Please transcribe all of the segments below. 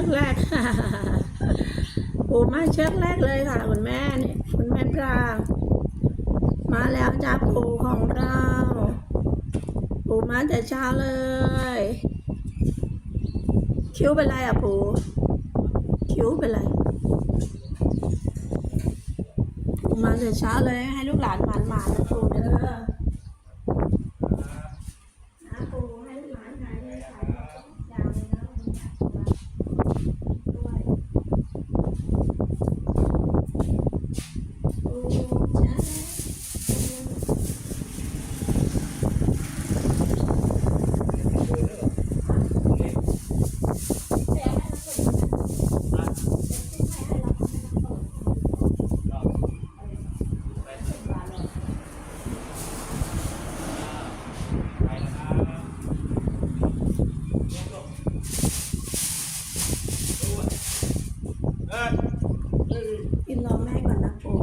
เชือกแรกปู่มาเชือกแรกเลยค่ะคุณแม่นี่คุณแม่ปลามาแล้วจ้าปูของเราปูมาแต่เช้าเลย คิ้วเป็นไรอะปูคิ้วเป็นไรปูมาแต่เช้าเลยให้ลูกหลานหมานมานๆนะปูเด้อนะปู่ให้ลูกหลานหายเลยหายทุกอย่างเลยนะด้วยปู่จ้า กินรอแม่ก่อนนะปู่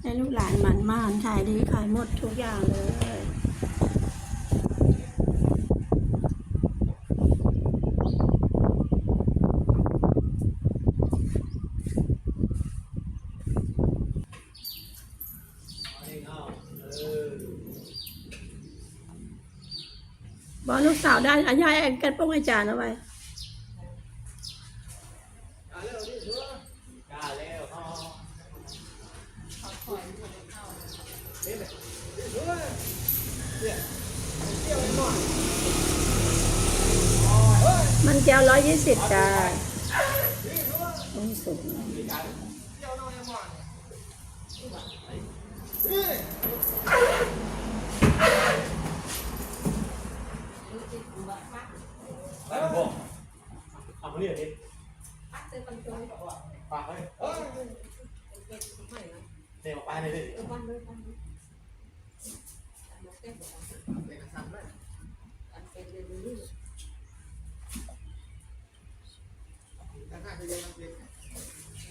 ให้ลูกหลานหมันมานขายดีขายหมดทุก อย่างเลยบอกลูกสาวได้อายายแอนกันป้องอาจารย์เอาไว้ มันแก้วร้อยยี่สิบจ้าต้อง สุดนะ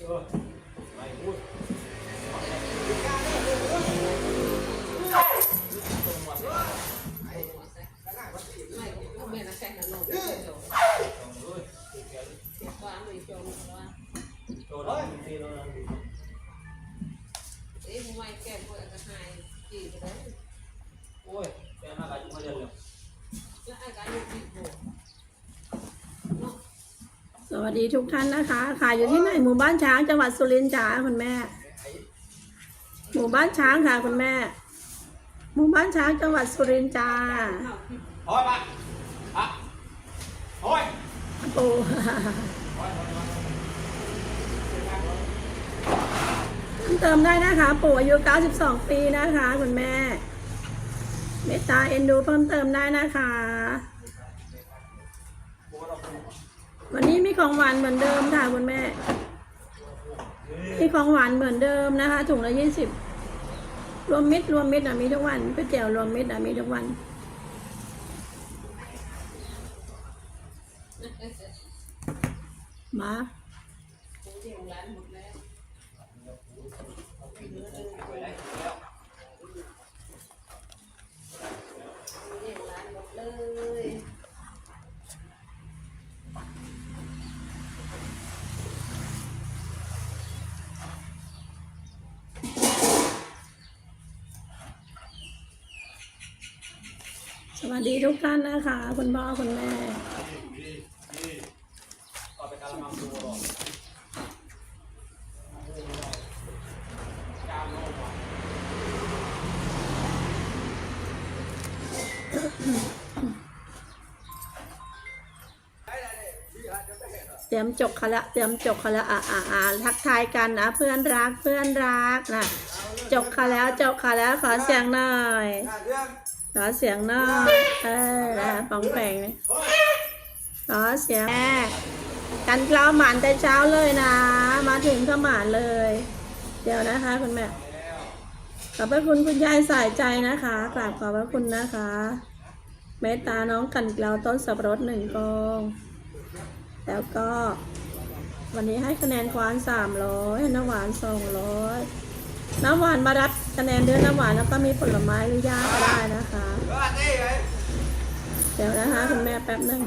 ส สดีทุกท่านนะคะ ขายอยู่ที่ไหนหมู่บ้านช้างจังหวัดสุรินทร์จ้าคุณแม่ หมู่บ้านช้างค่ะคุณแม่ หมู่บ้านช้างจังหวัดสุรินทร์จ้า Thôi bạn à. Thôi ปูเติมได้นะคะ ปู่อายุ 92 ปีนะคะคุณแม่ เมตตาเอ็นดูเพิ่มเติมได้นะคะ วันนี้มีของหวานเหมือนเดิมค่ะคุณแม่ มีของหวานเหมือนเดิมนะคะ ถุงละยี่สิบรวมมิตรรวมมิตรอะมีทุกวันก๋วยเตี๋ยวรวมมิตรอะมีทุกวัน มา สวัสดีทุกท่านนะคะ คุณพ่อคุณแม่เตรียมจกเขาละเตรียมจกเขาละอ่าอ่าอ่าทักทายกันนะเพื่อนรักเพื่อนรักนะจกเขาแล้วจกเขาแล้วขอเสียงหน่อย ขอเสียงหน่อยเออฟองแปงเลยขอเสียงแม่กันเกลาหมานแต่เช้าเลยนะ มาถึงก็หมานเลย เดี๋ยวนะคะคุณแม่ ขอบพระคุณคุณยายสายใจนะคะกราบขอบพระคุณนะคะเมตตาน้องกันเกลาต้นสับปะรดหนึ่งกอง แล้วก็วันนี้ให้คะแนนควานสามร้อยน้ำหวานสองร้อย น้ำหวานมารับคะแนนด้วยน้ำหวานแล้วก็มีผลไม้หรือย่าก็ได้นะคะ เดี๋ยวนะคะคุณแม่แป๊บหนึ่ง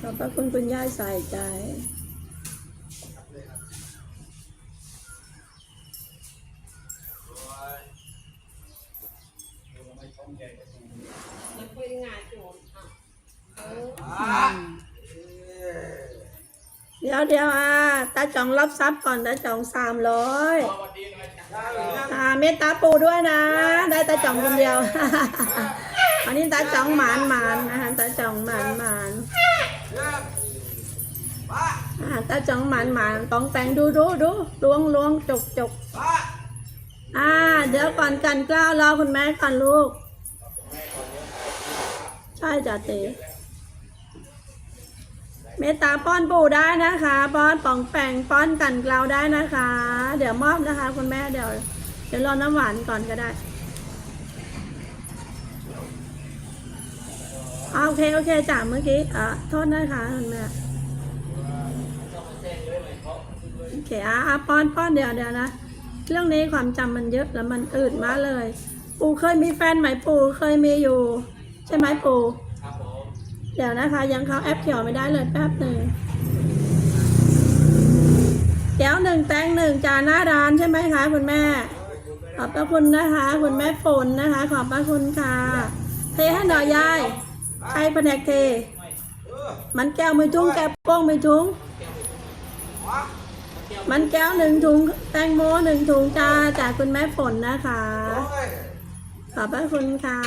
ขอบพระคุณคุณย่าใส่ใจแล้วคุยงานโจมอะ เดี๋ยวเดี๋ยวอะตาจ่องรับทรัพย์ก่อนตาจ่องสามร้อยสวัสดีหน่อยจ้าอ่าเมตตาปูด้วยนะ ได้ตาจ่องคนเดียว อันนี้ตาจ่องหมานหมานนะคะตาจ่องหมานหมานอ่าตาจ่องหมานหมานปองแปงดูดูดูล้วงล้วงจกจกอ่า เดี๋ยวก่อนกันกล้าวรอคุณแม่ก่อนลูก ใช่จ้ะเต เมตตาป้อนปู่ได้นะคะ ป้อนป่องแปงป้อนกันกลาวได้นะคะ เดี๋ยวมอบนะคะ คุณแม่เดี๋ยว เดี๋ยวรอน้ำหวานก่อนก็ได้อ่าโอเคโอเคจ้ะเมื่อกี้อะโทษนะคะคุณแม่โอเคอะอะป้อนป้อนเดี๋ยวเดี๋ยวนะเรื่องนี้ความจำมันเยอะแล้วมันอืดมากเลย ปู่เคยมีแฟนไหมปู่เคยมีอยู่ ใช่ไหมปู่ ดี๋ยวนะคะ ยังเข้าแอปเขียวไม่ได้เลยแป๊บหนึ่งแก้วหนึ่งแตงหนึ่งจานหน้าร้านใช่ไหมคะ คุณแม่ ขอบพระคุณนะคะ คุณแม่ฝนนะคะ ขอบพระคุณค่ะ เทให้หน่อยยายใช้แผนกเท มันแก้วไม่ทุงแก้วป้องไม่ทุง มันแก้วหนึ่งถุงแตงโมหนึ่งถุงจ้าจากคุณแม่ฝนนะคะ ขอบพระคุณค่ะ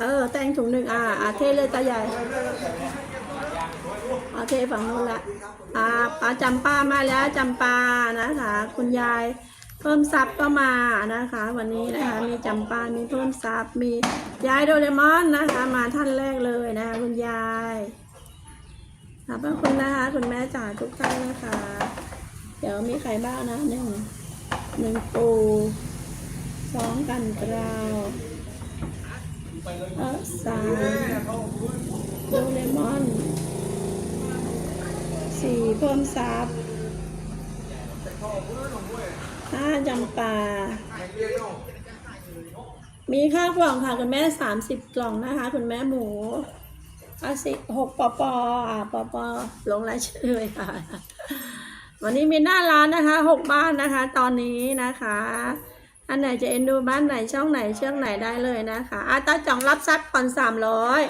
เออ แตงถุงหนึ่งอ่าอาเทเลยตาใหญ่อาเทฝั่งนู้นละอ่าป้าจำป้ามาแล้วจำปานะคะ คุณยายเพิ่มซับก็มานะคะ วันนี้นะคะ มีจำปามีเพิ่มซับมียายโดเรมอนนะคะ มาท่านแรกเลยนะคะคุณยายขอบพระคุณนะคะ คุณแม่จ๋าทุกท่านนะคะ เดี๋ยวมีใครบ้างนะหนึ่งหนึ่งปูสองกันกราวเออสามโดเรมอนสี่เพิ่มซับห้าจำปา มีข้าวกล่องค่ะ คุณแม่สามสิบกล่องนะคะ คุณแม่หมูอาสิหกปอปออ่าปอปอลงรายชื่อเลยค่ะ วันนี้มีหน้าร้านนะคะหกบ้านนะคะ ตอนนี้นะคะอันไหนจะเอ็นดูบ้านไหนช่องไหนเชือกไหนได้เลยนะคะอาตาจ่องรับทรัพย์ก่อนสามร้อย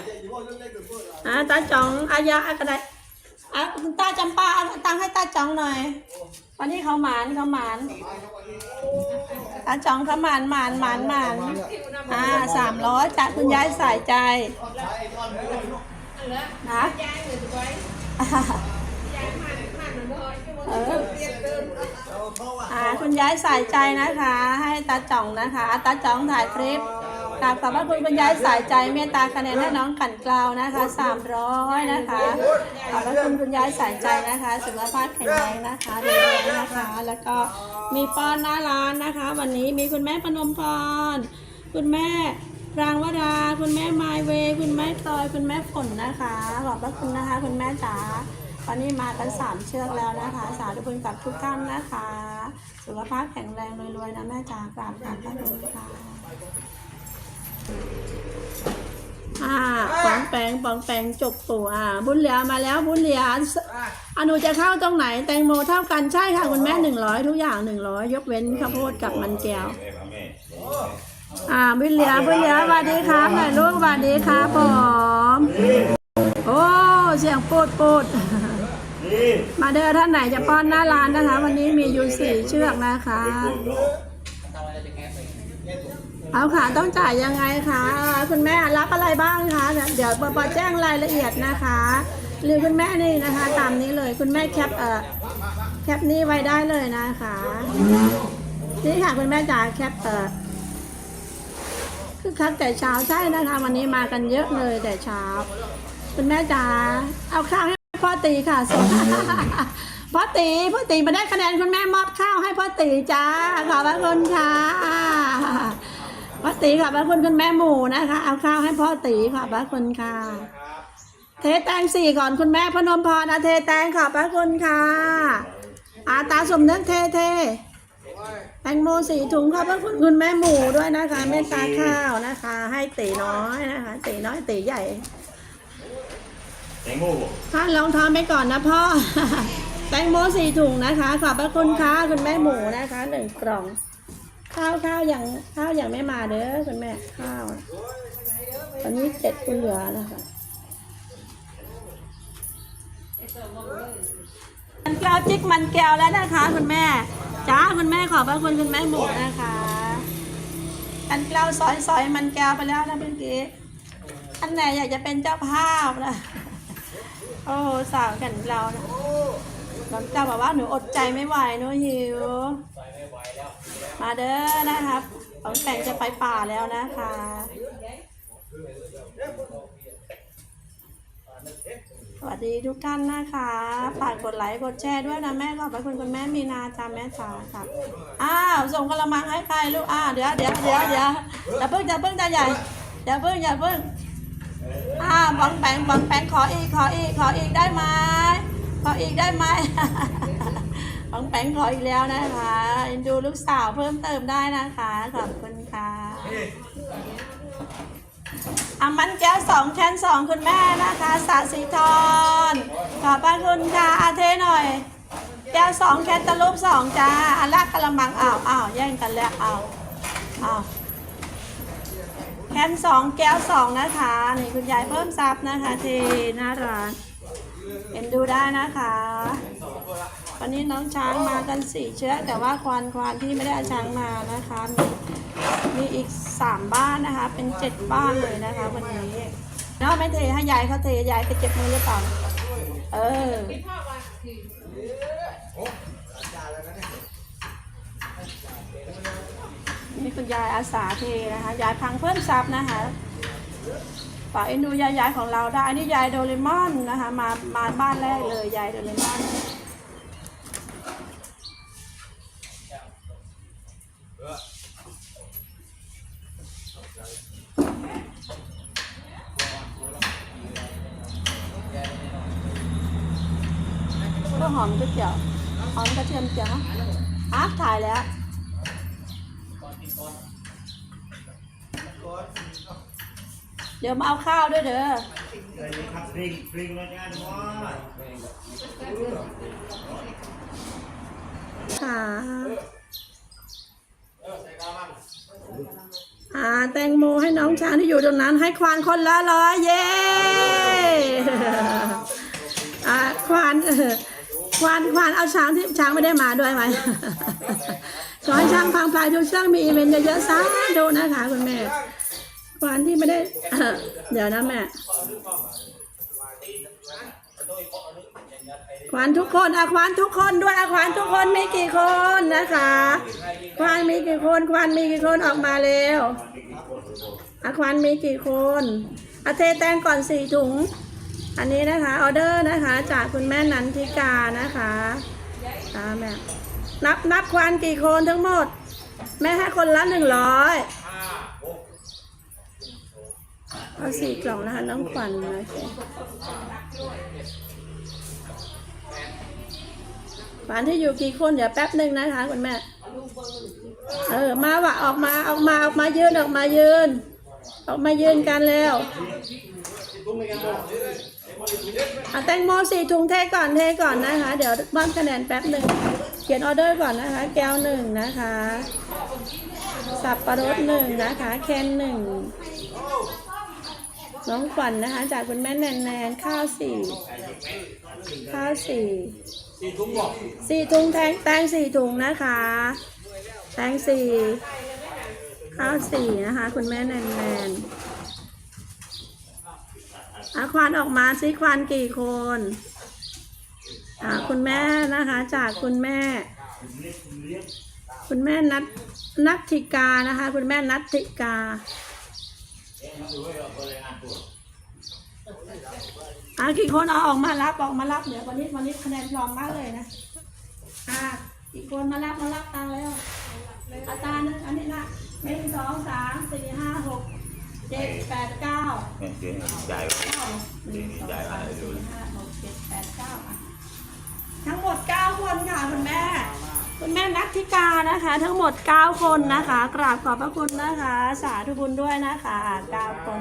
อาตาจ่องอายะอะไรอะคุณตาจำปาเอาตังให้ตาจ่องหน่อย วันนี้เขาหมานเขาหมานตาจ่องเขาหมานหมานหมานหมานอ่าสามร้อยจากคุณยายสายใจนะ เอออ่าคุณยายสายใจนะคะ ให้ตาจ่องนะคะ ตาจ่องถ่ายคลิปกราบขอบพระคุณคุณยายสายใจเมตตาคะแนนให้น้องขันกลาวนะคะสามร้อยนะคะขอบพระคุณคุณยายสายใจนะคะสุขภาพแข็งแรงนะคะรวยๆนะคะ แล้วก็มีป้อนหน้าร้านนะคะ วันนี้มีคุณแม่พนมพรคุณแม่รางวดาคุณแม่ไมายเว คุณแม่ตอยคุณแม่ฝนนะคะขอบพระคุณนะคะ คุณแม่จ๋า วันนี้มากันสามเชือกแล้วนะคะ สาธุบุญกับทุกท่านนะคะ สุขภาพแข็งแรงรวยๆนะแม่จ๋ากราบขอบพระคุณค่ะอ่าปองแปงปองแปงจบปู่อ่าบุญเหลียมาแล้วบุญเหลียอนุจะเข้าตรงไหน แตงโมเท่ากันใช่ค่ะคุณแม่หนึ่งร้อยทุกอย่างหนึ่งร้อยยกเว้นข้าวโพดกับมันแก้วอ่าบุญเหลียบุญเหลียสวัสดีครับหน่อยลูกสวัสดีครับผมโอ้เสียงปูดปูด มาเด้อท่านไหนจะป้อนหน้าร้านนะคะ วันนี้มีอยู่สี่เชือกนะคะ เอาค่ะต้องจ่ายยังไงคะคุณแม่รับอะไรบ้างคะ เดี๋ยวปอแจ้งรายละเอียดนะคะ หรือคุณแม่นี่นะคะ ตามนี้เลยคุณแม่แคปเอ่อแคปนี้ไว้ได้เลยนะคะ นี่ค่ะคุณแม่จ๋าแคปเอ่อคือคักแต่เช้าใช่นะคะ วันนี้มากันเยอะเลยแต่เช้า คุณแม่จ๋าเอาข้าวให้ พ่อตีค่ะส่งพ่อตีพ่อตีมาได้คะแนนคุณแม่มอบข้าวให้พ่อตีจ้าขอบพระคุณค่ะพ่อตีขอบพระคุณคุณแม่หมูนะคะ เอาข้าวให้พ่อตีขอบพระคุณค่ะ เทแตงสี่ก่อนคุณแม่พนมพรนะเทแตงขอบพระคุณค่ะอาตาสมนึกเทเทแตงโมสีถุงขอบพระคุณคุณแม่หมูด้วยนะคะเมตตาข้าวนะคะ ให้ตีน้อยนะคะตีน้อยตีใหญ่ แตงโมบ่ท่านลองทำไปก่อนนะพ่อ แตงโมสี่ถุงนะคะ ขอบพระคุณค่ะคุณแม่หมูนะคะหนึ่งกล่อง ข้าวข้าวอย่างข้าวอย่างไม่มาเด้อคุณแม่ข้าวตอนนี้เจ็ดคุณเหลือนะคะมันแก้วจิกมันแก้วแล้วนะคะคุณแม่จ้าคุณแม่ขอบพระคุณคุณแม่หมูนะคะมันแก้วซอยซอยมันแก้วไปแล้วนะเมื่อกี้อันไหนอยากจะเป็นเจ้าภาพนะ โอ้โหสาวกันเรานะน้องเจ้าบอกว่าหนูอดใจไม่ไหวหนูหิว มาเด้อนะครับของแต่งจะไปป่าแล้วนะคะสวัสดีทุกท่านนะคะฝากกดไลค์กดแชร์ด้วยนะแม่ขอบพระคุณคุณแม่มีนาจาแม่จ๋าค่ะอ้าวส่งกระมังให้ใครลูกอ้าวเดี๋ยวเดี๋ยวเดี๋ยวเดี๋ยวอย่าเพิ่งอย่าเพิ่งตาใหญ่อย่าเพิ่งอย่าเพิ่ง อ่าบองแปงบองแปงขออีกขออีกขออีกได้ไหมขออีกได้ไหมบองแปงขออีกแล้วนะคะเอ็นดูลูกสาวเพิ่มเติมได้นะคะ ขอบคุณค่ะอามันแก้วสองแคนสองคุณแม่นะคะสาสีทรขอบพระคุณค่ะอาเทหน่อย แก้วสองแคนตะลุบสองจ้าอันแรกกระมังอ้าวอ้าวแย่งกันแล้วอ้าวอ้าว แคนสองแก้วสองนะคะนี่คุณยายเพิ่มซับนะคะที่หน้าร้านเห็นดูได้นะคะวันนี้น้องช้างมากันสี่เชือกแต่ว่าควานควานที่ไม่ได้เอาช้างมานะคะมีมีอีกสามบ้านนะคะ เป็นเจ็ดบ้านเลยนะคะ วันนี้เนาะไม่เทให้ยายเขาเทยายจะเจ็บมือหรือเปล่าเออ คุณยายอาสาเทนะคะ ยายพังเพิ่มซับนะคะฝากเอ็นดูยายยายของเราได้ อันนี้ยายโดเรมอนนะคะ มามาบ้านแรกเลยยายโดเรมอนก็หอมก๋วยเตี๋ยวหอมกระเทียมเจียวอะถ่ายแล้ว เดี๋ยวมาเอาข้าวด้วยเด้อสวัสดีครับปริงปริงมาจ้าทุกคนค่ะอ่าแตงโมให้น้องช้างที่อยู่ตรงนั้น ให้ควานคนละร้อยเย้อ่าควานควานควานเอาช้างที่ช้างไม่ได้มาด้วยไหมขอให้ช้างพังพลายทุกชือกมีอีเวนต์เยอะๆสาธุนะคะคุณแม่ ควานที่ไม่ได้เดี๋ยวนะแม่ควานทุกคนอะควานทุกคนด้วยอะควานทุกคนมีกี่คนนะคะ ควานมีกี่คน ควานมีกี่คนออกมาเร็วอะควานมีกี่คนอะเทแตงก่อนสี่ถุง อันนี้นะคะออเดอร์นะคะ จากคุณแม่นันทิกานะคะตามแม่นับนับควานกี่คนทั้งหมด แม่ให้คนละหนึ่งร้อย เอาสี่กล่องนะคะน้องขวัญนะคะขวัญที่อยู่กี่คนเดี๋ยวแป๊บหนึ่งนะคะคุณแม่ เออมาวะออกมาออกมาออกมายืนออกมายืน ออกมายืนกันแล้วเอาแตงโมสี่ถุงเทก่อนเทก่อนนะคะ เดี๋ยวบ้านคะแนนแป๊บหนึ่งเขียนออเดอร์ก่อนนะคะ แก้วหนึ่งนะคะ สับปะรดหนึ่งนะคะ แคนหนึ่ง น้องขวัญนะคะ จากคุณแม่แนนแนนข้าวสี่ข้าวสี่สี่ทุ่มบอกสี่ถุงแตงแตงสี่ถุงนะคะ แตงสี่ข้าวสี่นะคะ คุณแม่แนนแนนอาควานออกมาซิควานกี่คนอ่าคุณแม่นะคะ จากคุณแม่ คุณแม่นัทนัทธิกานะคะ คุณแม่นัทธิกา อ่ากี่คนเอาออกมารับออกมารับเดี๋ยววันนี้วันนี้คะแนนพร้อมมากเลยนะอ่ากี่คนมารับมารับตาแล้วอาตาหนึ่งอันนี้นะหนึ่งสองสามสี่ห้าหกเจ็ดแปดเก้าเจ๊ใหญ่เก้าหนึ่งสองสามสี่ห้าหกเจ็ดแปดเก้าทั้งหมด9คนค่ะคุณแม่ คุณแม่นัทธิกานะคะ ทั้งหมด 9 คนนะคะ กราบขอบพระคุณนะคะ สาธุบุญด้วยนะคะ9คน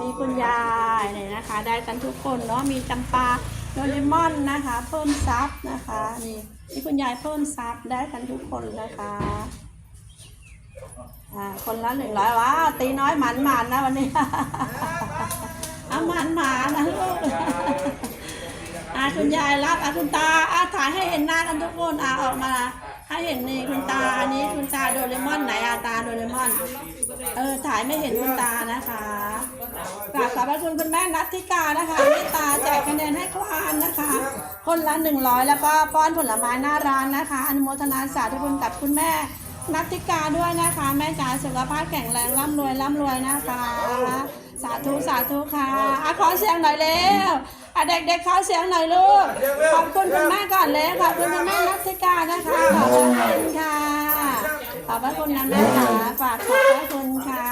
มีคุณยายเนี่ยนะคะ ได้กันทุกคนเนาะมีจำปาโดเรมอนนะคะ เพิ่มซับนะคะนี่นี่คุณยายเพิ่มซับได้กันทุกคนนะคะอ่าคนละหนึ่งร้อยว้าวตีน้อยหมันหมันนะวันนี้ เอาหมันหมานะลูก อาคุณยายรับอาคุณตาอาถ่ายให้เห็นหน้ากันทุกคนอาออกมาให้เห็นนี่คุณตาอันนี้คุณตาโดเรมอนไหนอาตาโดเรมอน เออถ่ายไม่เห็นคุณตานะคะกราบขอบพระคุณคุณแม่นัทธิกานะคะเมตตาแจกคะแนนให้คลานนะคะ คนละหนึ่งร้อยแล้วก็ป้อนผลไม้หน้าร้านนะคะ อนุโมทนาสาธุบุญกับคุณแม่นัทธิกาด้วยนะคะ แม่จ๋าสุขภาพแข็งแรงร่ำรวยร่ำรวยนะคะ สาธุสาธุค่ะอะขอเสียงหน่อยเร็วอะเด็กๆขอเสียงหน่อยลูกขอบคุณคุณแม่ก่อนเลยขอบคุณคุณแม่นัทธิกานะคะขอบคุณค่ะขอบพระคุณนะแม่ค่ะฝากขอบพระคุณค่ะ